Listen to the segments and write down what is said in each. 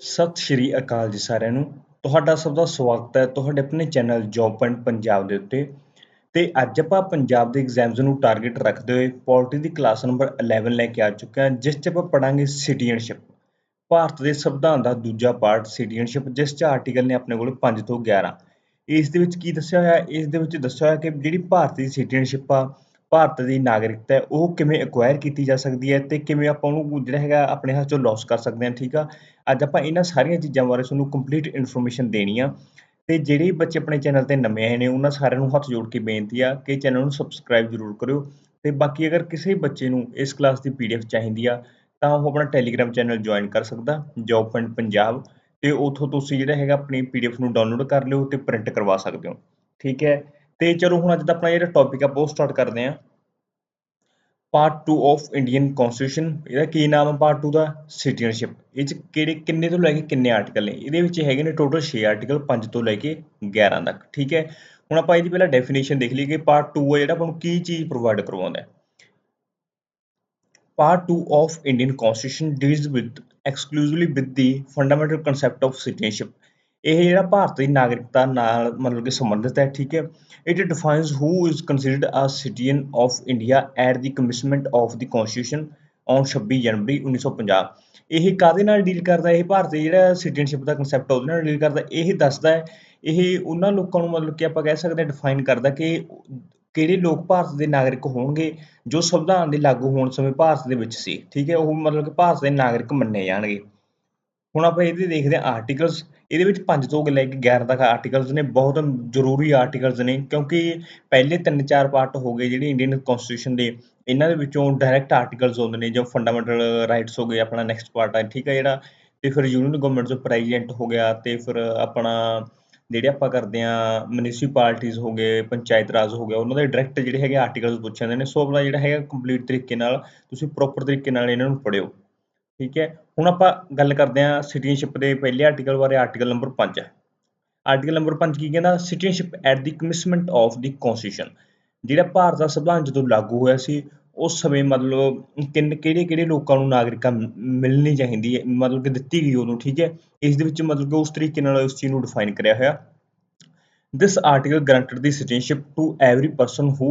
ਸਤਿ ਸ਼੍ਰੀ ਅਕਾਲ ਜੀ ਸਾਰਿਆਂ ਨੂੰ। ਤੁਹਾਡਾ ਸਭ ਦਾ ਸਵਾਗਤ ਹੈ ਤੁਹਾਡੇ ਆਪਣੇ ਚੈਨਲ ਜੌਬ ਪੁਆਇੰਟ ਪੰਜਾਬ ਦੇ ਉੱਤੇ। ਤੇ ਅੱਜ ਆਪਾਂ ਪੰਜਾਬ ਦੇ ਐਗਜ਼ਾਮਸ ਨੂੰ ਟਾਰਗੇਟ ਰੱਖਦੇ ਹੋਏ ਪੋਲਿਟੀ ਦੀ ਕਲਾਸ ਨੰਬਰ 11 ਲੈ ਕੇ ਆ ਚੁੱਕੇ ਹਾਂ, ਜਿਸ 'ਚ ਆਪਾਂ ਪੜਾਂਗੇ ਸਿਟੀਜ਼ਨਸ਼ਿਪ ਭਾਰਤ ਦੇ ਸੰਵਿਧਾਨ ਦਾ ਦੂਜਾ ਪਾਰਟ ਸਿਟੀਜ਼ਨਸ਼ਿਪ ਜਿਸ 'ਚ ਆਰਟੀਕਲ ਨੇ ਆਪਣੇ ਕੋਲ 5 ਤੋਂ 11 ਇਸ ਦੇ ਵਿੱਚ ਕੀ ਦੱਸਿਆ ਹੋਇਆ, ਇਸ ਦੇ ਵਿੱਚ ਦੱਸਿਆ ਹੋਇਆ ਕਿ ਜਿਹੜੀ ਭਾਰਤੀ ਸਿਟੀਜ਼ਨਸ਼ਿਪ ਆ, ਭਾਰਤ ਦੀ ਨਾਗਰਿਕਤਾ ਹੈ, ਉਹ ਕਿਵੇਂ ਐਕਵਾਇਰ ਕੀਤੀ ਜਾ ਸਕਦੀ ਹੈ ਤੇ ਕਿਵੇਂ ਆਪਾਂ ਉਹਨੂੰ ਜਿਹੜਾ ਹੈਗਾ ਆਪਣੇ ਹੱਥ ਚੋਂ ਲਾਸ ਕਰ ਸਕਦੇ ਹਾਂ, ਠੀਕ ਆ? ਅੱਜ ਆਪਾਂ ਇਹਨਾਂ ਸਾਰੀਆਂ ਚੀਜ਼ਾਂ ਬਾਰੇ ਤੁਹਾਨੂੰ ਕੰਪਲੀਟ ਇਨਫੋਰਮੇਸ਼ਨ ਦੇਣੀ ਆ। ਤੇ ਜਿਹੜੇ ਬੱਚੇ ਆਪਣੇ ਚੈਨਲ ਤੇ ਨਵੇਂ ਆਏ ਨੇ, ਉਹਨਾਂ ਸਾਰਿਆਂ ਨੂੰ ਹੱਥ ਜੋੜ ਕੇ ਬੇਨਤੀ ਆ ਕਿ ਚੈਨਲ ਨੂੰ ਸਬਸਕ੍ਰਾਈਬ ਜ਼ਰੂਰ ਕਰਿਓ। ਤੇ ਬਾਕੀ ਅਗਰ ਕਿਸੇ ਬੱਚੇ ਨੂੰ ਇਸ ਕਲਾਸ ਦੀ ਪੀਡੀਐਫ ਚਾਹੀਦੀ ਆ, ਤਾਂ ਉਹ ਆਪਣਾ ਟੈਲੀਗ੍ਰਾਮ ਚੈਨਲ ਜੁਆਇਨ ਕਰ ਸਕਦਾ ਜੌਬ ਪੁਆਇੰਟ ਪੰਜਾਬ ਤੇ ਉੱਥੋਂ ਤੁਸੀਂ ਜਿਹੜਾ ਹੈਗਾ ਆਪਣੀ ਪੀਡੀਐਫ ਨੂੰ ਡਾਊਨਲੋਡ ਕਰ ਲਿਓ ਤੇ ਪ੍ਰਿੰਟ ਕਰਵਾ ਸਕਦੇ ਹੋ। ਠੀਕ ਹੈ? ਤੇ ਚਲੋ ਹੁਣ ਅੱਜ ਦਾ ਆਪਣਾ ਜਿਹੜਾ ਟੌਪਿਕ ਆ, ਉਹ ਸਟਾਰਟ ਕਰਦੇ ਹਾਂ। ਪਾਰਟ 2 ਆਫ ਇੰਡੀਅਨ ਕਨਸਟੀਟਿਊਸ਼ਨ ਇਹਦਾ ਕੀ ਨਾਮ ਹੈ ਪਾਰਟ 2 ਦਾ? ਸਿਟੀਜ਼ਨਸ਼ਿਪ ਇਹ ਚ ਕਿਹੜੇ, ਕਿੰਨੇ ਤੋਂ ਲੈ ਕੇ ਕਿੰਨੇ ਆਰਟੀਕਲ ਨੇ? ਇਹਦੇ ਵਿੱਚ ਹੈਗੇ ਨੇ ਟੋਟਲ 6 ਆਰਟੀਕਲ 5 ਤੋਂ ਲੈ ਕੇ 11 ਤੱਕ, ਠੀਕ ਹੈ? ਹੁਣ ਆਪਾਂ ਇਹਦੀ ਪਹਿਲਾਂ ਡੈਫੀਨੇਸ਼ਨ ਦੇਖ ਲਈਏ ਕਿ ਪਾਰਟ 2 ਹੈ ਜਿਹੜਾ ਆਪਾਂ ਨੂੰ ਕੀ ਚੀਜ਼ ਪ੍ਰੋਵਾਈਡ ਕਰਵਾਉਂਦਾ ਹੈ। Part 2 of Indian Constitution deals with, exclusively with the fundamental concept of citizenship. ਇਹ ਜਿਹੜਾ ਭਾਰਤ ਦੀ ਨਾਗਰਿਕਤਾ ਨਾਲ ਮਤਲਬ ਕਿ ਸੰਬੰਧਿਤ ਹੈ, ਠੀਕ ਹੈ? It defines who is considered a citizen of India at the commitment of the constitution on 26 January 1950 ਇਹ ਕਾਦੇ ਨਾਲ ਡੀਲ ਕਰਦਾ ਇਹ ਭਾਰਤ ਦੇ ਜਿਹੜਾ ਸਿਟੀਜ਼ਨਸ਼ਿਪ ਦਾ ਕਨਸੈਪਟ ਉਹਦੇ ਨਾਲ ਡੀਲ ਕਰਦਾ। ਇਹ ਦੱਸਦਾ ਹੈ, ਇਹ ਉਹਨਾਂ ਲੋਕਾਂ ਨੂੰ ਮਤਲਬ ਕਿ ਆਪਾਂ ਕਹਿ ਸਕਦੇ ਹਾਂ ਡਿਫਾਈਨ ਕਰਦਾ ਕਿ ਕਿਹੜੇ ਲੋਕ ਭਾਰਤ ਦੇ ਨਾਗਰਿਕ ਹੋਣਗੇ ਜੋ ਸੰਵਿਧਾਨ ਦੇ ਲਾਗੂ ਹੋਣ ਸਮੇਂ ਭਾਰਤ ਦੇ ਵਿੱਚ ਸੀ, ਠੀਕ ਹੈ? ਉਹ ਮਤਲਬ ਕਿ ਭਾਰਤ ਦੇ ਨਾਗਰਿਕ ਮੰਨੇ ਜਾਣਗੇ। ਹੁਣ ਆਪਾਂ ਇਹਦੇ ਦੇਖਦੇ ਹਾਂ ਆਰਟੀਕਲਸ ਇਹਦੇ ਵਿੱਚ ਪੰਜ ਤੋਂ ਲੈ ਕੇ 11 ਤੱਕ ਆਰਟੀਕਲਸ ਨੇ, ਬਹੁਤ ਜ਼ਰੂਰੀ ਆਰਟੀਕਲਸ ਨੇ, ਕਿਉਂਕਿ ਪਹਿਲੇ 3-4 ਪਾਰਟ ਹੋ ਗਏ ਜਿਹੜੇ ਇੰਡੀਅਨ ਕਨਸਟੀਟਿਊਸ਼ਨ ਦੇ, ਇਹਨਾਂ ਦੇ ਵਿੱਚੋਂ ਡਾਇਰੈਕਟ ਆਰਟੀਕਲਸ ਹੁੰਦੇ ਨੇ, ਜੋ ਫੰਡਾਮੈਂਟਲ ਰਾਈਟਸ ਹੋ ਗਏ ਆਪਣਾ ਨੈਕਸਟ ਪਾਰਟ ਆ, ਠੀਕ ਹੈ ਜਿਹੜਾ, ਤੇ ਫਿਰ ਯੂਨੀਅਨ ਗਵਰਨਮੈਂਟ ਜੋ ਪ੍ਰੈਜ਼ੀਡੈਂਟ ਹੋ ਗਿਆ, ਤੇ ਫਿਰ ਆਪਣਾ ਜਿਹੜੇ ਆਪਾਂ ਕਰਦੇ ਆ ਮਿਊਨਿਸਪੈਲਿਟੀਜ਼ ਹੋ ਗਏ, ਪੰਚਾਇਤ ਰਾਜ ਹੋ ਗਿਆ, ਉਹਨਾਂ ਦੇ ਡਾਇਰੈਕਟ ਜਿਹੜੇ ਹੈਗੇ ਆਰਟੀਕਲਸ ਪੁੱਛੇ ਜਾਂਦੇ ਨੇ, ਸੋ ਆਪਣਾ ਜਿਹੜਾ ਹੈਗਾ ਕੰਪਲੀਟ ਤਰੀਕੇ ਨਾਲ, ਤੁਸੀਂ ਪ੍ਰੋਪਰ ਤਰੀਕੇ ਨਾਲ ਇਹਨਾਂ ਨੂੰ ਪੜ੍ਹਿਓ। ਠੀਕ ਹੈ। ਹੁਣ ਆਪਾਂ ਗੱਲ ਕਰਦੇ ਹਾਂ ਸਿਟੀਜ਼ਨਸ਼ਿਪ ਦੇ ਪਹਿਲੇ ਆਰਟੀਕਲ ਬਾਰੇ ਆਰਟੀਕਲ ਨੰਬਰ 5 ਆਰਟੀਕਲ ਨੰਬਰ 5 ਕੀ ਕਹਿੰਦਾ? Citizenship at the commitment of the constitution ਜਿਹੜਾ ਭਾਰਤ ਦਾ ਸੰਵਿਧਾਨ ਜਦੋਂ ਲਾਗੂ ਹੋਇਆ ਸੀ, ਉਸ ਸਮੇਂ ਮਤਲਬ ਕਿੰਨ ਕਿਹੜੇ ਕਿਹੜੇ ਲੋਕਾਂ ਨੂੰ ਨਾਗਰਿਕਤਾ ਮਿਲਣੀ ਚਾਹੀਦੀ ਹੈ, ਮਤਲਬ ਕਿ ਦਿੱਤੀ ਗਈ ਉਹਨੂੰ, ਠੀਕ ਹੈ। ਇਸ ਦੇ ਵਿੱਚ ਮਤਲਬ ਕਿ ਉਸ ਤਰੀਕੇ ਨਾਲ ਉਸ ਚੀਜ਼ ਨੂੰ ਡਿਫਾਈਨ ਕਰਿਆ ਹੋਇਆ। This article guaranteed the citizenship to every person who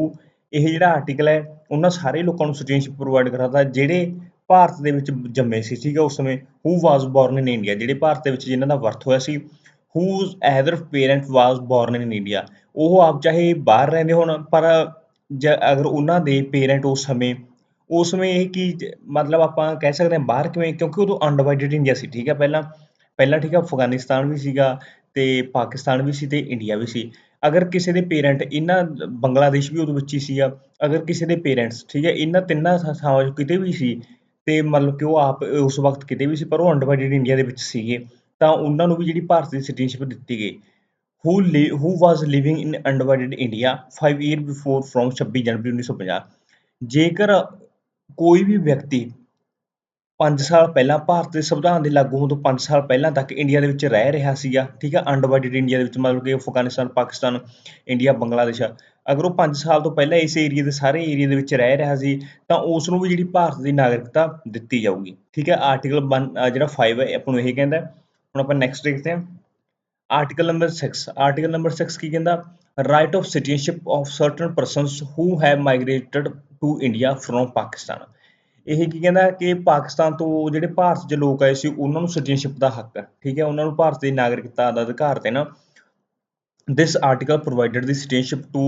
ਇਹ ਜਿਹੜਾ ਆਰਟੀਕਲ ਹੈ, ਉਹਨਾਂ ਸਾਰੇ ਲੋਕਾਂ ਨੂੰ ਸਿਟੀਜ਼ਨਸ਼ਿਪ ਪ੍ਰੋਵਾਈਡ ਕਰਦਾ ਜਿਹੜੇ ਭਾਰਤ ਦੇ ਵਿੱਚ ਜੰਮੇ ਸੀ, ਠੀਕ ਹੈ, ਉਸ ਸਮੇਂ ਹੂ ਵਾਸ ਬੋਰਨ ਇਨ ਇੰਡੀਆ ਜਿਹੜੇ ਭਾਰਤ ਦੇ ਵਿੱਚ ਜਿਨ੍ਹਾਂ ਦਾ ਬਰਥ ਹੋਇਆ ਸੀ whose either parent was born in India ਉਹ ਆਪ ਚਾਹੇ ਬਾਹਰ ਰਹਿੰਦੇ ਹੋਣ, ਪਰ ਅਗਰ ਉਹਨਾਂ ਦੇ ਪੇਰੈਂਟ ਉਸ ਸਮੇਂ ਉਸ ਸਮੇਂ ਇਹ ਕੀ ਮਤਲਬ ਆਪਾਂ ਕਹਿ ਸਕਦੇ ਹਾਂ ਬਾਹਰ ਕਿਵੇਂ, ਕਿਉਂਕਿ ਉਦੋਂ ਅਨਡਿਵਾਈਡਡ ਇੰਡੀਆ ਸੀ, ਠੀਕ ਹੈ, ਪਹਿਲਾਂ ਪਹਿਲਾਂ ਠੀਕ ਹੈ, ਅਫਗਾਨਿਸਤਾਨ ਵੀ ਸੀਗਾ ਤੇ ਪਾਕਿਸਤਾਨ ਵੀ ਸੀ ਤੇ ਇੰਡੀਆ ਵੀ ਸੀ, ਅਗਰ ਕਿਸੇ ਦੇ ਪੇਰੈਂਟ ਇਹਨਾਂ ਬੰਗਲਾਦੇਸ਼ ਵੀ ਉਦੋਂ ਵਿੱਚ ਹੀ ਸੀਗਾ, ਅਗਰ ਕਿਸੇ ਦੇ ਪੇਰੈਂਟਸ ਠੀਕ ਹੈ, ਇਹਨਾਂ ਤਿੰਨਾਂ ਥਾਵਾਂ ਕਿਤੇ ਵੀ ਸੀ ਅਤੇ ਮਤਲਬ ਕਿ ਉਹ ਆਪ ਉਸ ਵਕਤ ਕਿਤੇ ਵੀ ਸੀ, ਪਰ ਉਹ ਅਨਡਿਵਾਈਡਡ ਇੰਡੀਆ ਦੇ ਵਿੱਚ ਸੀਗੇ, ਤਾਂ ਉਹਨਾਂ ਨੂੰ ਵੀ ਜਿਹੜੀ ਭਾਰਤ ਦੀ ਸਿਟੀਜ਼ਨਸ਼ਿਪ ਦਿੱਤੀ ਗਈ। ਹੂ ਲਿ who was living in undivided India 5 year before from ਛੱਬੀ ਜਨਵਰੀ 1950 ਜੇਕਰ ਕੋਈ ਵੀ ਵਿਅਕਤੀ ਪੰਜ ਸਾਲ ਪਹਿਲਾਂ ਭਾਰਤ ਦੇ ਸੰਵਿਧਾਨ ਦੇ ਲਾਗੂ ਹੋਣ ਤੋਂ ਪੰਜ ਸਾਲ ਪਹਿਲਾਂ ਤੱਕ ਇੰਡੀਆ ਦੇ ਵਿੱਚ ਰਹਿ ਰਿਹਾ ਸੀਗਾ, ਠੀਕ ਹੈ ਅਨਡਿਵਾਈਡਡ ਇੰਡੀਆ ਦੇ ਵਿੱਚ ਮਤਲਬ ਕਿ ਅਫਗਾਨਿਸਤਾਨ, ਪਾਕਿਸਤਾਨ, ਇੰਡੀਆ, ਬੰਗਲਾਦੇਸ਼। ਅਗਰ ਉਹ 5 ਸਾਲ ਤੋਂ ਪਹਿਲਾਂ ਇਸ ਏਰੀਆ ਦੇ ਸਾਰੇ ਏਰੀਆ ਦੇ ਵਿੱਚ ਰਹਿ ਰਿਹਾ ਸੀ, ਤਾਂ ਉਸ ਨੂੰ ਵੀ ਜਿਹੜੀ ਭਾਰਤ ਦੀ ਨਾਗਰਿਕਤਾ ਦਿੱਤੀ ਜਾਊਗੀ, ਠੀਕ ਹੈ ਆਰਟੀਕਲ 1 ਜਿਹੜਾ 5 ਹੈ, ਆਪਾਂ ਨੂੰ ਇਹ ਕਹਿੰਦਾ। ਹੁਣ ਆਪਾਂ ਨੈਕਸਟ ਦੇਖਦੇ ਹਾਂ। ਆਰਟੀਕਲ ਨੰਬਰ 6 ਆਰਟੀਕਲ ਨੰਬਰ 6 ਕੀ ਕਹਿੰਦਾ? Right of citizenship of certain persons who have migrated to India from Pakistan ਇਹ ਕੀ ਕਹਿੰਦਾ ਕਿ ਪਾਕਿਸਤਾਨ ਤੋਂ ਜਿਹੜੇ ਭਾਰਤ 'ਚ ਲੋਕ ਆਏ ਸੀ, ਉਹਨਾਂ ਨੂੰ ਸਿਟੀਜ਼ਨਸ਼ਿਪ ਦਾ ਹੱਕ ਹੈ, ਠੀਕ ਹੈ, ਉਹਨਾਂ ਨੂੰ ਭਾਰਤ ਦੀ ਨਾਗਰਿਕਤਾ ਦਾ ਅਧਿਕਾਰ ਦੇਣਾ। This article provided the citizenship to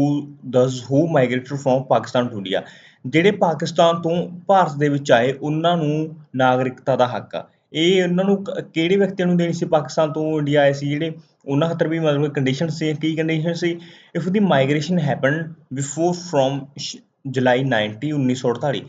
those who migrated from Pakistan to India. ਜਿਹੜੇ ਪਾਕਿਸਤਾਨ ਤੋਂ ਭਾਰਤ ਦੇ ਵਿੱਚ ਆਏ, ਉਹਨਾਂ ਨੂੰ ਨਾਗਰਿਕਤਾ ਦਾ ਹੱਕ ਆ। ਇਹ ਉਹਨਾਂ ਨੂੰ ਕਿਹੜੇ ਵਿਅਕਤੀਆਂ ਨੂੰ ਦੇਣੀ ਸੀ ਪਾਕਿਸਤਾਨ ਤੋਂ ਇੰਡੀਆ ਆਏ ਸੀ ਜਿਹੜੇ ਉਹਨਾਂ ਖਾਤਰ ਵੀ ਮਤਲਬ ਕੰਡੀਸ਼ਨ ਸੀ ਕੀ condition C? If the migration happen before from July 90 1948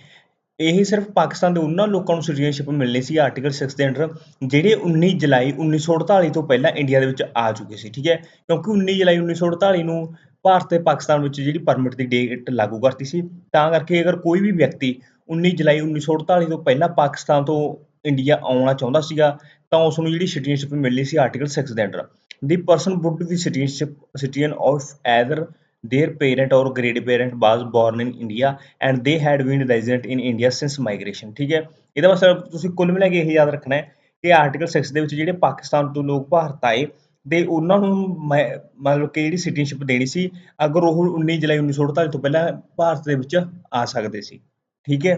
ਇਹ ਸਿਰਫ ਪਾਕਿਸਤਾਨ ਦੇ ਉਹਨਾਂ ਲੋਕਾਂ ਨੂੰ ਸਿਟੀਜ਼ਨਸ਼ਿਪ ਮਿਲਣੀ ਸੀ ਆਰਟੀਕਲ 6 ਦੇ ਅੰਡਰ, ਜਿਹੜੇ 19 ਜੁਲਾਈ 1948 ਤੋਂ ਪਹਿਲਾਂ ਇੰਡੀਆ ਦੇ ਵਿੱਚ ਆ ਚੁੱਕੇ ਸੀ, ਠੀਕ ਹੈ? ਕਿਉਂਕਿ 19 ਜੁਲਾਈ 1948 ਨੂੰ ਭਾਰਤ ਤੇ ਪਾਕਿਸਤਾਨ ਵਿੱਚ ਜਿਹੜੀ ਪਰਮਿਟ ਦੀ ਡੇਟ ਲਾਗੂ ਕਰਤੀ ਸੀ, ਤਾਂ ਕਰਕੇ ਅਗਰ ਕੋਈ ਵੀ ਵਿਅਕਤੀ 19 ਜੁਲਾਈ 1948 ਤੋਂ ਪਹਿਲਾਂ ਪਾਕਿਸਤਾਨ ਤੋਂ ਇੰਡੀਆ ਆਉਣਾ ਚਾਹੁੰਦਾ ਸੀਗਾ, ਤਾਂ ਉਸ ਨੂੰ ਜਿਹੜੀ ਸਿਟੀਜ਼ਨਸ਼ਿਪ ਮਿਲਣੀ ਸੀ ਆਰਟੀਕਲ 6 ਦੇ under. The person would the citizenship citizen of either their parent or great parent was born in India and they had been resident in India since migration ਠੀਕ ਹੈ ਇਹਦਾ ਮਤਲਬ ਤੁਸੀਂ ਕੁੱਲ ਮਿਲਾ ਕੇ ਇਹ ਯਾਦ ਰੱਖਣਾ ਹੈ ਕਿ ਆਰਟੀਕਲ 6 ਦੇ ਵਿੱਚ ਜਿਹੜੇ ਪਾਕਿਸਤਾਨ ਤੋਂ ਲੋਕ ਭਾਰਤ ਆਏ, ਤੇ ਉਹਨਾਂ ਨੂੰ ਮੈਂ ਮਤਲਬ ਕਿ ਜਿਹੜੀ ਸਿਟੀਜ਼ਨਸ਼ਿਪ ਦੇਣੀ ਸੀ, ਅਗਰ ਉਹ 19 ਜੁਲਾਈ 1948 ਤੋਂ ਪਹਿਲਾਂ ਭਾਰਤ ਦੇ ਵਿੱਚ ਆ ਸਕਦੇ ਸੀ, ਠੀਕ ਹੈ?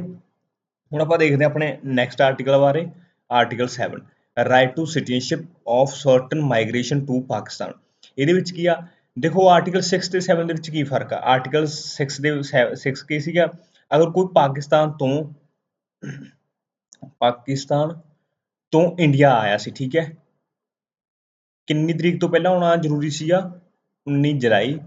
ਹੁਣ ਆਪਾਂ ਦੇਖਦੇ ਹਾਂ ਆਪਣੇ ਨੈਕਸਟ ਆਰਟੀਕਲ ਬਾਰੇ article 7 right to citizenship of certain migration to Pakistan. ਇਹਦੇ ਵਿੱਚ ਕੀ ਆ? ਦੇਖੋ ਆਰਟੀਕਲ 6 ਤੇ 7 ਦੇ ਵਿੱਚ ਕੀ ਫ਼ਰਕ ਆ? ਆਰਟੀਕਲ 6 ਦੇ 6 ਕੀ ਸੀਗਾ? ਅਗਰ ਕੋਈ ਪਾਕਿਸਤਾਨ ਤੋਂ ਪਾਕਿਸਤਾਨ ਤੋਂ ਇੰਡੀਆ ਆਇਆ ਸੀ, ਠੀਕ ਹੈ? ਕਿੰਨੀ ਤਰੀਕ ਤੋਂ ਪਹਿਲਾਂ ਆਉਣਾ ਜ਼ਰੂਰੀ ਸੀਗਾ? 19 ਜੁਲਾਈ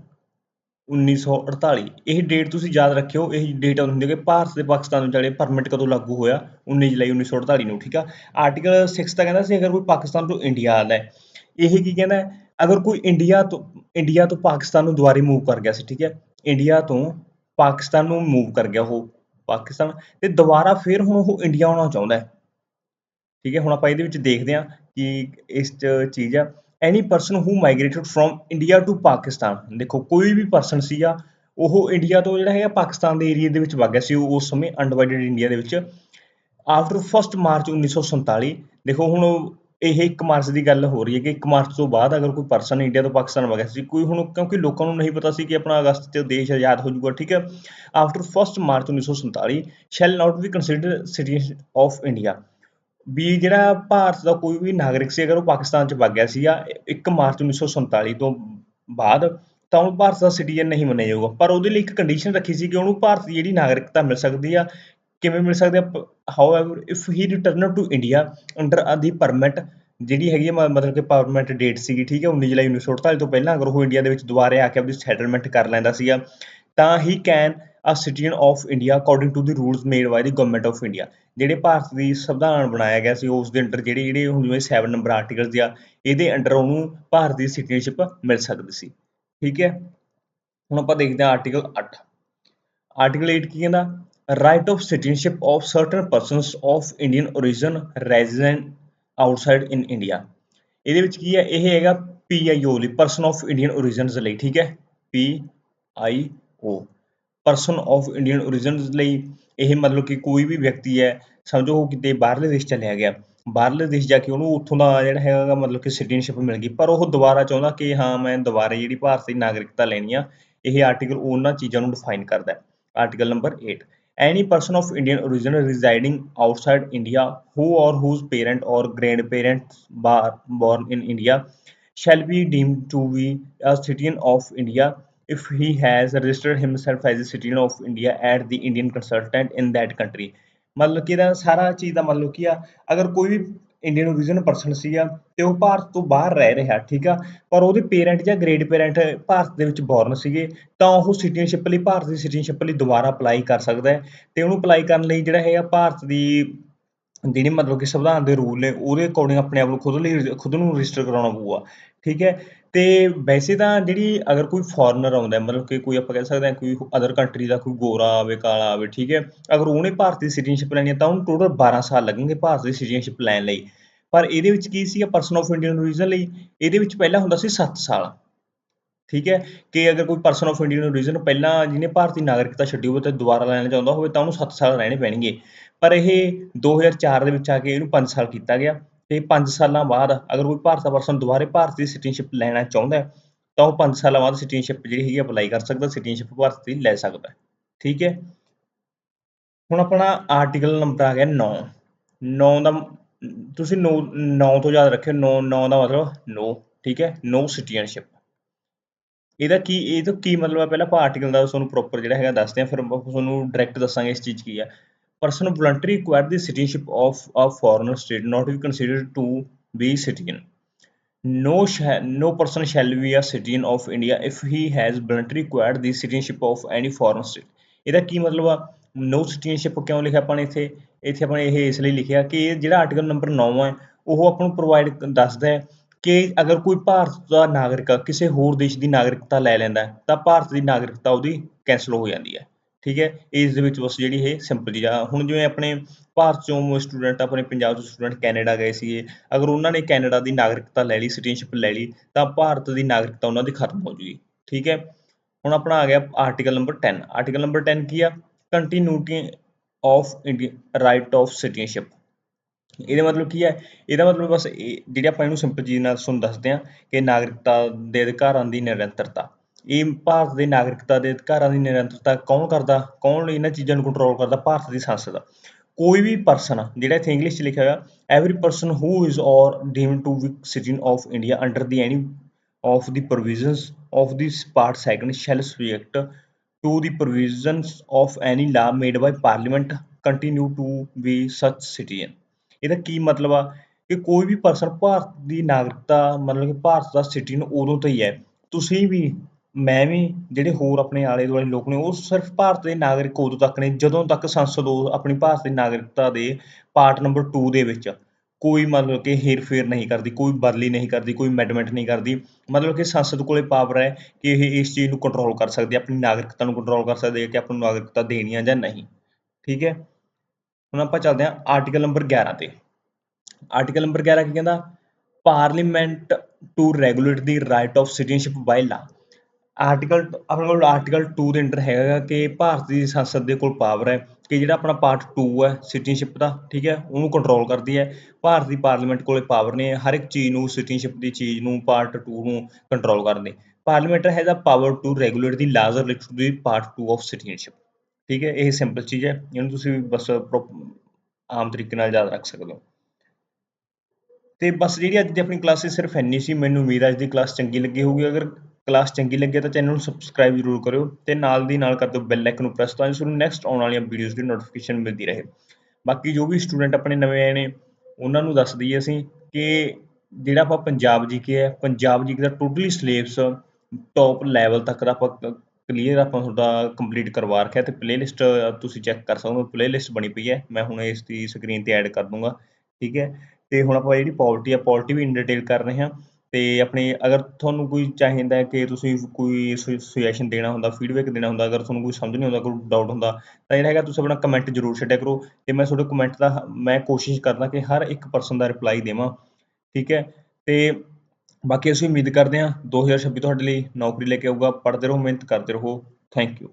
1948 ਇਹ ਡੇਟ ਤੁਸੀਂ ਯਾਦ ਰੱਖਿਓ, ਇਹ ਡੇਟ ਹੁੰਦੀ ਹੈ ਕਿ ਭਾਰਤ ਤੇ ਪਾਕਿਸਤਾਨ ਵਿਚਾਲੇ ਪਰਮਿਟ ਕਦੋਂ ਲਾਗੂ ਹੋਇਆ? 19 ਜੁਲਾਈ 1948 ਨੂੰ, ਠੀਕ ਆ? ਆਰਟੀਕਲ 6 ਤਾਂ ਕਹਿੰਦਾ ਸੀ ਅਗਰ ਕੋਈ ਪਾਕਿਸਤਾਨ ਤੋਂ ਇੰਡੀਆ ਆਉਂਦਾ ਇਹ ਕੀ ਕਹਿੰਦਾ ਅਗਰ ਕੋਈ ਇੰਡੀਆ ਤੋਂ ਇੰਡੀਆ ਤੋਂ ਪਾਕਿਸਤਾਨ ਨੂੰ ਦੁਬਾਰੇ ਮੂਵ ਕਰ ਗਿਆ ਸੀ, ਠੀਕ ਹੈ ਇੰਡੀਆ ਤੋਂ ਪਾਕਿਸਤਾਨ ਨੂੰ ਮੂਵ ਕਰ ਗਿਆ ਉਹ ਪਾਕਿਸਤਾਨ, ਤੇ ਦੁਬਾਰਾ ਫਿਰ ਹੁਣ ਉਹ ਇੰਡੀਆ ਆਉਣਾ ਚਾਹੁੰਦਾ ਹੈ। ਠੀਕ ਹੈ, ਹੁਣ ਆਪਾਂ ਇਹਦੇ ਵਿੱਚ ਦੇਖਦੇ ਹਾਂ ਕਿ ਇਸ 'ਚ ਚੀਜ਼ ਆ। Any person who migrated from India to Pakistan, ਦੇਖੋ, ਕੋਈ ਵੀ ਪਰਸਨ ਸੀਗਾ, ਉਹ ਇੰਡੀਆ ਤੋਂ ਜਿਹੜਾ ਹੈਗਾ ਪਾਕਿਸਤਾਨ ਦੇ ਏਰੀਆ ਦੇ ਵਿੱਚ ਵਗ ਗਿਆ ਸੀ, ਉਹ ਉਸ ਸਮੇਂ ਅਨਡਿਵਾਈਡਡ ਇੰਡੀਆ ਦੇ ਵਿੱਚ। ਆਫਟਰ 1 ਮਾਰਚ 1947 ਦੇਖੋ, ਹੁਣ ਇਹ 1 ਮਾਰਚ ਦੀ ਗੱਲ ਹੋ ਰਹੀ ਹੈ ਕਿ 1 ਮਾਰਚ ਤੋਂ ਬਾਅਦ ਅਗਰ ਕੋਈ ਪਰਸਨ ਇੰਡੀਆ ਤੋਂ ਪਾਕਿਸਤਾਨ ਵਗਿਆ ਸੀ, ਕੋਈ ਹੁਣ ਕਿਉਂਕਿ ਲੋਕਾਂ ਨੂੰ ਨਹੀਂ ਪਤਾ ਸੀ ਕਿ ਆਪਣਾ ਅਗਸਤ 'ਚ ਦੇਸ਼ ਆਜ਼ਾਦ ਹੋ ਜਾਊਗਾ, ਠੀਕ ਹੈ? After 1 March 1947 shall not be considered citizen of India ਵੀ ਜਿਹੜਾ ਭਾਰਤ ਦਾ ਕੋਈ ਵੀ ਨਾਗਰਿਕ ਸੀ, ਅਗਰ ਉਹ ਪਾਕਿਸਤਾਨ 'ਚ ਵਗ ਗਿਆ ਸੀਗਾ 1 ਮਾਰਚ 1947 ਤੋਂ ਬਾਅਦ, ਤਾਂ ਉਹਨੂੰ ਭਾਰਤ ਦਾ ਸਿਟੀਜ਼ਨ ਨਹੀਂ ਮੰਨਿਆ ਜਾਊਗਾ। ਪਰ ਉਹਦੇ ਲਈ ਇੱਕ ਕੰਡੀਸ਼ਨ ਰੱਖੀ ਸੀ ਕਿ ਉਹਨੂੰ ਭਾਰਤ ਦੀ ਜਿਹੜੀ ਨਾਗਰਿਕਤਾ ਮਿਲ ਸਕਦੀ ਆ ਕਿਵੇਂ ਮਿਲ ਸਕਦੇ ਆ? However if he return to India under the permit ਜਿਹੜੀ ਹੈਗੀ ਆ ਮਤਲਬ ਕਿ ਪਰਮਿਟ ਡੇਟ ਸੀਗੀ, ਠੀਕ ਹੈ 19 ਜੁਲਾਈ 1948 ਤੋਂ ਪਹਿਲਾਂ ਅਗਰ ਉਹ ਇੰਡੀਆ ਦੇ ਵਿੱਚ ਦੁਬਾਰੇ ਆ ਕੇ ਆਪਣੀ ਸੈਟਲਮੈਂਟ ਕਰ ਲੈਂਦਾ ਸੀਗਾ, ਤਾਂ he can a citizen of India according to the rules made by the government of India ਜਿਹੜੇ ਭਾਰਤ ਦੀ ਸੰਵਿਧਾਨ ਬਣਾਇਆ ਗਿਆ ਸੀ, ਉਸ ਦੇ ਅੰਡਰ ਜਿਹੜੇ ਜਿਹੜੇ ਹੁਣ ਜਿਵੇਂ 7 ਨੰਬਰ ਆਰਟੀਕਲ ਆ ਇਹਦੇ ਅੰਡਰ ਉਹਨੂੰ ਭਾਰਤ ਦੀ ਸਿਟੀਜ਼ਨਸ਼ਿਪ ਮਿਲ ਸਕਦੀ ਸੀ, ਠੀਕ ਹੈ। ਹੁਣ ਆਪਾਂ ਦੇਖਦੇ ਹਾਂ ਆਰਟੀਕਲ 8 ਆਰਟੀਕਲ 8 ਕੀ ਕਹਿੰਦਾ? Right of citizenship of certain persons of Indian origin resident outside in India ਇਹਦੇ ਵਿੱਚ ਕੀ ਹੈ? ਇਹ ਹੈਗਾ ਪੀਆਈਓ ਲਈ ਪਰਸਨ ਆਫ ਇੰਡੀਅਨ origins ਲਈ, ਠੀਕ ਹੈ? P I O person of Indian origins ਲਈ ਇਹ ਮਤਲਬ ਕਿ ਕੋਈ ਵੀ ਵਿਅਕਤੀ ਹੈ, ਸਮਝੋ ਉਹ ਕਿਤੇ ਬਾਹਰਲੇ ਦੇਸ਼ ਚਲਿਆ ਗਿਆ। ਬਾਹਰਲੇ ਦੇਸ਼ ਜਾ ਕੇ ਉਹਨੂੰ ਉੱਥੋਂ ਦਾ ਜਿਹੜਾ ਹੈਗਾ ਮਤਲਬ ਕਿ ਸਿਟੀਜ਼ਨਸ਼ਿਪ ਮਿਲ ਗਈ। ਪਰ ਉਹ ਦੁਬਾਰਾ ਚਾਹੁੰਦਾ ਕਿ ਹਾਂ, ਮੈਂ ਦੁਬਾਰਾ ਜਿਹੜੀ ਭਾਰਤ ਦੀ ਨਾਗਰਿਕਤਾ ਲੈਣੀ ਆ, ਇਹ ਆਰਟੀਕਲ ਉਹਨਾਂ ਚੀਜ਼ਾਂ ਨੂੰ ਡਿਫਾਈਨ ਕਰਦਾ ਹੈ। Article number 8 any person of Indian origin residing outside India who or whose parent or grandparents were born in India shall be deemed to be a citizen of India if he has registered himself as a citizen of India at the Indian consultant in that country. मतलब कि सारा चीज़ का मतलब कि अगर कोई Indian origin person ਸੀਗਾ ਤੇ ਉਹ ਭਾਰਤ ਤੋਂ ਬਾਹਰ ਰਹਿ ਰਿਹਾ, ਠੀਕ ਆ? ਪਰ ਉਹਦੇ ਪੇਰੈਂਟ ਜਾਂ ਗ੍ਰੇਡ ਪੇਰੈਂਟ ਭਾਰਤ ਦੇ ਵਿੱਚ ਬੋਰਨ ਸੀਗੇ, ਤਾਂ ਉਹ ਸਿਟੀਜ਼ਨਸ਼ਿਪ ਲਈ, ਭਾਰਤ ਦੀ ਸਿਟੀਜ਼ਨਸ਼ਿਪ ਲਈ ਦੁਬਾਰਾ ਅਪਲਾਈ ਕਰ ਸਕਦਾ ਹੈ ਤੇ ਉਹਨੂੰ ਅਪਲਾਈ ਕਰਨ ਲਈ ਜਿਹੜਾ ਹੈਗਾ ਭਾਰਤ ਦੀ ਜਿਹੜੇ ਮਤਲਬ ਕਿ ਸੰਵਿਧਾਨ ਦੇ ਰੂਲ ਨੇ, ਉਹਦੇ ਅਕੋਰਡਿੰਗ ਆਪਣੇ ਆਪ ਨੂੰ ਖੁਦ ਲਈ, ਖੁਦ ਨੂੰ ਰਜਿਸਟਰ ਕਰਾਉਣਾ ਪਊਗਾ। ਠੀਕ ਹੈ? ਤੇ ਵੈਸੇ ਤਾਂ ਜਿਹੜੀ ਅਗਰ ਕੋਈ ਫੋਰਨਰ ਆਉਂਦਾ ਮਤਲਬ ਕਿ ਕੋਈ ਆਪਾਂ ਕਹਿ ਸਕਦੇ ਹਾਂ ਕੋਈ ਅਦਰ ਕੰਟਰੀ ਦਾ ਕੋਈ ਗੋਰਾ ਆਵੇ, ਕਾਲਾ ਆਵੇ, ਠੀਕ ਹੈ? ਅਗਰ ਉਹਨੇ ਭਾਰਤੀ ਦੀ ਸਿਟੀਜ਼ਨਸ਼ਿਪ ਲੈਣੀ ਹੈ ਤਾਂ ਉਹਨੂੰ ਟੋਟਲ 12 ਸਾਲ ਲੱਗਣਗੇ ਭਾਰਤ ਦੀ ਸਿਟੀਜ਼ਨਸ਼ਿਪ ਲੈਣ ਲਈ। ਪਰ ਇਹਦੇ ਵਿੱਚ ਕੀ ਸੀਗਾ ਪਰਸਨ ਆਫ ਇੰਡੀਅਨ origin ਲਈ? ਇਹਦੇ ਵਿੱਚ ਪਹਿਲਾਂ ਹੁੰਦਾ ਸੀ 7 ਸਾਲ। ਠੀਕ ਹੈ? ਕਿ ਅਗਰ ਕੋਈ ਪਰਸਨ ਆਫ ਇੰਡੀਅਨ origin ਪਹਿਲਾਂ ਜਿਹਨੇ ਭਾਰਤੀ ਨਾਗਰਿਕਤਾ ਛੱਡੀ ਹੋਵੇ ਤੇ ਦੁਬਾਰਾ ਲੈਣਾ ਚਾਹੁੰਦਾ ਹੋਵੇ ਤਾਂ ਉਹਨੂੰ 7 ਸਾਲ ਰਹਿਣੇ ਪੈਣਗੇ। ਪਰ ਇਹ 2004 ਦੇ ਵਿੱਚ ਆ ਕੇ ਇਹਨੂੰ 5 ਸਾਲ ਕੀਤਾ ਗਿਆ। ਤੇ 5 ਸਾਲਾਂ ਬਾਅਦ ਅਗਰ ਕੋਈ ਭਾਰਤ ਦਾ ਪਰਸਨ ਦੁਬਾਰੇ ਭਾਰਤ ਦੀ ਸਿਟੀਜ਼ਨਸ਼ਿਪ ਲੈਣਾ ਚਾਹੁੰਦਾ ਹੈ, ਤਾਂ ਉਹ 5 ਸਾਲਾਂ ਬਾਅਦ ਸਿਟੀਜ਼ਨਸ਼ਿਪ ਜਿਹੜੀ ਹੈਗੀ ਅਪਲਾਈ ਕਰ ਸਕਦਾ ਸਿਟੀਜ਼ਨਸ਼ਿਪ ਭਾਰਤ ਦੀ ਲੈ ਸਕਦਾ ਠੀਕ ਹੈ? ਹੁਣ ਆਪਣਾ ਆਰਟੀਕਲ ਨੰਬਰ ਆ ਗਿਆ 9 9 ਦਾ ਤੁਸੀਂ 9 9 ਤੋਂ ਯਾਦ ਰੱਖਿਓ। 9 9 ਦਾ ਮਤਲਬ ਨੋ। ਠੀਕ ਹੈ? ਨੋ ਸਿਟੀਜ਼ਨਸ਼ਿਪ ਇਹਦਾ ਕੀ ਇਹ ਤੋਂ ਕੀ ਮਤਲਬ ਹੈ? ਪਹਿਲਾਂ ਆਪਾਂ ਆਰਟੀਕਲ ਦਾ ਤੁਹਾਨੂੰ ਪ੍ਰੋਪਰ ਜਿਹੜਾ ਹੈਗਾ ਦੱਸਦੇ ਹਾਂ, ਫਿਰ ਆਪਾਂ ਤੁਹਾਨੂੰ ਡਾਇਰੈਕਟ ਦੱਸਾਂਗੇ ਇਸ ਚੀਜ਼ ਕੀ ਹੈ person voluntarily acquired the citizenship of a foreigner state not be considered to be citizen no shall, no person shall be a citizen of india if he has voluntarily acquired the citizenship of any foreign state ਇਹਦਾ ਕੀ ਮਤਲਬ ਆ ਨੋ citizenship ਕਿਉਂ ਲਿਖਿਆ ਆਪਾਂ ਨੇ ਇੱਥੇ ਇੱਥੇ ਆਪਾਂ ਨੇ ਇਹ ਇਸ ਲਈ ਲਿਖਿਆ ਕਿ ਇਹ ਜਿਹੜਾ ਆਰਟੀਕਲ ਨੰਬਰ 9 ਹੈ ਉਹ ਆਪਾਂ ਨੂੰ ਪ੍ਰੋਵਾਈਡ ਦੱਸਦਾ ਹੈ ਕਿ ਅਗਰ ਕੋਈ ਭਾਰਤ ਦਾ ਨਾਗਰਿਕ ਕਿਸੇ ਹੋਰ ਦੇਸ਼ ਦੀ ਨਾਗਰਿਕਤਾ ਲੈ ਲੈਂਦਾ ਹੈ, ਤਾਂ ਭਾਰਤ ਦੀ ਨਾਗਰਿਕਤਾ ਉਹਦੀ ਕੈਂਸਲ ਹੋ ਜਾਂਦੀ ਹੈ ਠੀਕ ਹੈ ਇਸ ਦੇ ਵਿੱਚ ਬਸ ਜਿਹੜੀ ਇਹ ਸਿੰਪਲ ਚੀਜ਼ ਆ। ਹੁਣ ਜਿਵੇਂ ਆਪਣੇ ਭਾਰਤ ਚੋਂ ਸਟੂਡੈਂਟ ਆਪਣੇ ਪੰਜਾਬ ਤੋਂ ਸਟੂਡੈਂਟ ਕੈਨੇਡਾ ਗਏ ਸੀਗੇ। ਅਗਰ ਉਹਨਾਂ ਨੇ ਕੈਨੇਡਾ ਦੀ ਨਾਗਰਿਕਤਾ ਲੈ ਲਈ ਸਿਟੀਜ਼ਨਸ਼ਿਪ ਲੈ ਲਈ, ਤਾਂ ਭਾਰਤ ਦੀ ਨਾਗਰਿਕਤਾ ਉਹਨਾਂ ਦੀ ਖਤਮ ਹੋ ਜੂਗੀ। ਠੀਕ ਹੈ, ਹੁਣ ਆਪਣਾ ਆ ਗਿਆ ਆਰਟੀਕਲ ਨੰਬਰ 10 ਆਰਟੀਕਲ ਨੰਬਰ 10 ਕੀ ਆ? Continuity of India right of citizenship ਇਹਦਾ ਮਤਲਬ ਕੀ ਹੈ ਇਹਦਾ ਮਤਲਬ ਬਸ ਇਹ, ਜਿਹੜੀ ਆਪਾਂ ਇਹਨੂੰ ਸਿੰਪਲ ਚੀਜ਼ ਨਾਲ ਤੁਹਾਨੂੰ ਦੱਸਦੇ ਹਾਂ ਕਿ ਨਾਗਰਿਕਤਾ ਦੇ ਅਧਿਕਾਰਾਂ ਦੀ ਨਿਰੰਤਰਤਾ। ਇਹ ਭਾਰਤ ਦੇ ਨਾਗਰਿਕਤਾ ਦੇ ਅਧਿਕਾਰਾਂ ਦੀ ਨਿਰੰਤਰਤਾ ਕੌਣ ਕਰਦਾ, ਕੌਣ ਇਹਨਾਂ ਚੀਜ਼ਾਂ ਨੂੰ ਕੰਟਰੋਲ ਕਰਦਾ, ਭਾਰਤ ਦੀ ਸੰਸਦ ਕੋਈ ਵੀ ਪਰਸਨ ਜਿਹੜਾ ਇੱਥੇ ਇੰਗਲਿਸ਼ 'ਚ ਲਿਖਿਆ ਹੋਇਆ every person who is or deemed to be citizen of India under the any of the provisions of the part second shall subject to the provisions of any law made by parliament continue to be such citizen ਇਹਦਾ ਕੀ ਮਤਲਬ ਆ? ਕਿ ਕੋਈ ਵੀ person Bharat ਦੀ ਨਾਗਰਿਕਤਾ, ਮਤਲਬ ਕਿ ਭਾਰਤ ਦਾ citizen ਉਦੋਂ ਤੋਂ ਹੀ ਹੈ। ਤੁਸੀਂ ਵੀ ਮੈਂ ਵੀ ਜਿਹੜੇ ਹੋਰ ਆਪਣੇ ਆਲੇ ਦੁਆਲੇ ਲੋਕ ਨੇ, ਉਹ ਸਿਰਫ ਭਾਰਤ ਦੇ ਨਾਗਰਿਕ ਉਦੋਂ ਤੱਕ ਨੇ, ਜਦੋਂ ਤੱਕ ਸੰਸਦ ਉਹ ਆਪਣੀ ਭਾਰਤ ਦੀ ਨਾਗਰਿਕਤਾ ਦੇ ਪਾਰਟ ਨੰਬਰ 2 ਦੇ ਵਿੱਚ ਕੋਈ ਮਤਲਬ ਕਿ ਹੇਰ-ਫੇਰ ਨਹੀਂ ਕਰਦੀ, ਕੋਈ ਬਦਲੀ ਨਹੀਂ ਕਰਦੀ, ਕੋਈ ਅਮੈਂਡਮੈਂਟ ਨਹੀਂ ਕਰਦੀ, ਮਤਲਬ ਕਿ ਸੰਸਦ ਕੋਲੇ ਪਾਵਰ ਹੈ ਕਿ ਇਹ ਇਸ ਚੀਜ਼ ਨੂੰ ਕੰਟਰੋਲ ਕਰ ਸਕਦੀ ਹੈ, ਆਪਣੀ ਨਾਗਰਿਕਤਾ ਨੂੰ ਕੰਟਰੋਲ ਕਰ ਸਕਦੀ ਹੈ ਕਿ ਆਪਾਂ ਨੂੰ ਨਾਗਰਿਕਤਾ ਦੇਣੀ ਹੈ ਜਾਂ ਨਹੀਂ। ਠੀਕ ਹੈ? ਹੁਣ ਆਪਾਂ ਚੱਲਦੇ ਹਾਂ ਆਰਟੀਕਲ ਨੰਬਰ 11 ਤੇ। ਆਰਟੀਕਲ ਨੰਬਰ 11 ਕੀ ਕਹਿੰਦਾ? Parliament to regulate the right of citizenship by law article ਆਪਣੇ ਕੋਲ ਆਰਟੀਕਲ 2 ਦੇ ਅੰਡਰ ਹੈਗਾ ਕਿ ਭਾਰਤ ਦੀ ਸੰਸਦ ਦੇ ਕੋਲ ਪਾਵਰ ਹੈ ਕਿ ਜਿਹੜਾ ਆਪਣਾ ਪਾਰਟ 2 ਹੈ ਸਿਟੀਜ਼ਨਸ਼ਿਪ ਦਾ, ਠੀਕ ਹੈ, ਉਹਨੂੰ ਕੰਟਰੋਲ ਕਰਦੀ ਹੈ। ਭਾਰਤ ਦੀ ਪਾਰਲੀਮੈਂਟ ਕੋਲੇ ਪਾਵਰ ਨੇ ਹਰ ਇੱਕ ਚੀਜ਼ ਨੂੰ ਸਿਟੀਜ਼ਨਸ਼ਿਪ ਦੀ ਚੀਜ਼ ਨੂੰ ਪਾਰਟ 2 ਨੂੰ ਕੰਟਰੋਲ ਕਰਨ ਦੀ। Parliament has a power to regulate the laws related the part 2 of citizenship ਠੀਕ ਹੈ, ਇਹ ਸਿੰਪਲ ਚੀਜ਼ ਹੈ, ਇਹਨੂੰ ਤੁਸੀਂ ਬਸ ਆਮ ਤਰੀਕੇ ਨਾਲ ਯਾਦ ਰੱਖ ਸਕਦੇ ਹੋ। ਤੇ ਬਸ ਜਿਹੜੀ ਅੱਜ ਦੀ ਆਪਣੀ ਕਲਾਸ ਸਿਰਫ ਇੰਨੀ ਸੀ, ਮੈਨੂੰ ਉਮੀਦ ਹੈ ਅੱਜ ਦੀ ਕਲਾਸ ਚੰਗੀ ਲੱਗੀ ਹੋਊਗੀ। ਅਗਰ ਕਲਾਸ ਚੰਗੀ ਲੱਗੇ ਤਾਂ ਚੈਨਲ ਨੂੰ ਸਬਸਕ੍ਰਾਈਬ ਜ਼ਰੂਰ ਕਰਿਓ ਤੇ ਨਾਲ ਦੀ ਨਾਲ ਕਰ ਦਿਓ ਬੈਲ ਆਈਕਨ ਨੂੰ ਪ੍ਰੈਸ ਤਾਂ ਜੋ ਤੁਹਾਨੂੰ ਨੈਕਸਟ ਆਉਣ ਵਾਲੀਆਂ ਵੀਡੀਓਜ਼ ਦੀ ਨੋਟੀਫਿਕੇਸ਼ਨ ਮਿਲਦੀ ਰਹੇ। ਬਾਕੀ ਜੋ ਵੀ ਸਟੂਡੈਂਟ ਆਪਣੇ ਨਵੇਂ ਆਏ ਨੇ, ਉਹਨਾਂ ਨੂੰ ਦੱਸ ਦਈਏ ਅਸੀਂ ਕਿ ਜਿਹੜਾ ਆਪਾਂ ਪੰਜਾਬ ਜੀਕੇ ਹੈ, ਪੰਜਾਬ ਜੀਕੇ ਦਾ ਟੋਟਲੀ ਸਿਲੇਬਸ ਟੌਪ ਲੈਵਲ ਤੱਕ ਦਾ ਆਪਾਂ ਕਲੀਅਰ ਆਪਾਂ ਤੁਹਾਡਾ ਕੰਪਲੀਟ ਕਰਵਾ ਰੱਖਿਆ ਤੇ ਪਲੇਲਿਸਟ ਤੁਸੀਂ ਚੈੱਕ ਕਰ ਸਕਦੇ ਹੋ ਪਲੇਲਿਸਟ ਬਣੀ ਪਈ ਹੈ। ਮੈਂ ਹੁਣ ਇਸ ਦੀ ਸਕਰੀਨ ਤੇ ਐਡ ਕਰ ਦੂੰਗਾ, ਠੀਕ ਹੈ। ਤੇ ਹੁਣ ਆਪਾਂ ਜਿਹੜੀ ਪੋਲਿਟੀ ਆ ਪੋਲਿਟੀ ਵੀ ਇਨ ਡਿਟੇਲ ਕਰ ਰਹੇ ਹਾਂ। ਅਤੇ ਆਪਣੇ ਅਗਰ ਤੁਹਾਨੂੰ ਕੋਈ ਚਾਹੀਦਾ ਕਿ ਤੁਸੀਂ ਕੋਈ ਸੁ ਸੁਜੈਸ਼ਨ ਦੇਣਾ ਹੁੰਦਾ ਫੀਡਬੈਕ ਦੇਣਾ ਹੁੰਦਾ, ਅਗਰ ਤੁਹਾਨੂੰ ਕੋਈ ਸਮਝ ਨਹੀਂ ਆਉਂਦਾ, ਕੋਈ ਡਾਊਟ ਹੁੰਦਾ, ਤਾਂ ਜਿਹੜਾ ਹੈਗਾ ਤੁਸੀਂ ਆਪਣਾ ਕਮੈਂਟ ਜ਼ਰੂਰ ਛੱਡਿਆ ਕਰੋ ਅਤੇ ਮੈਂ ਤੁਹਾਡੇ ਕਮੈਂਟ ਦਾ ਮੈਂ ਕੋਸ਼ਿਸ਼ ਕਰਦਾ ਕਿ ਹਰ ਇੱਕ ਪਰਸਨ ਦਾ ਰਿਪਲਾਈ ਦੇਵਾਂ, ਠੀਕ ਹੈ? ਅਤੇ ਬਾਕੀ ਅਸੀਂ ਉਮੀਦ ਕਰਦੇ ਹਾਂ 2026 ਤੁਹਾਡੇ ਲਈ ਨੌਕਰੀ ਲੈ ਕੇ ਆਊਗਾ, ਪੜ੍ਹਦੇ ਰਹੋ, ਮਿਹਨਤ ਕਰਦੇ ਰਹੋ ਥੈਂਕ ਯੂ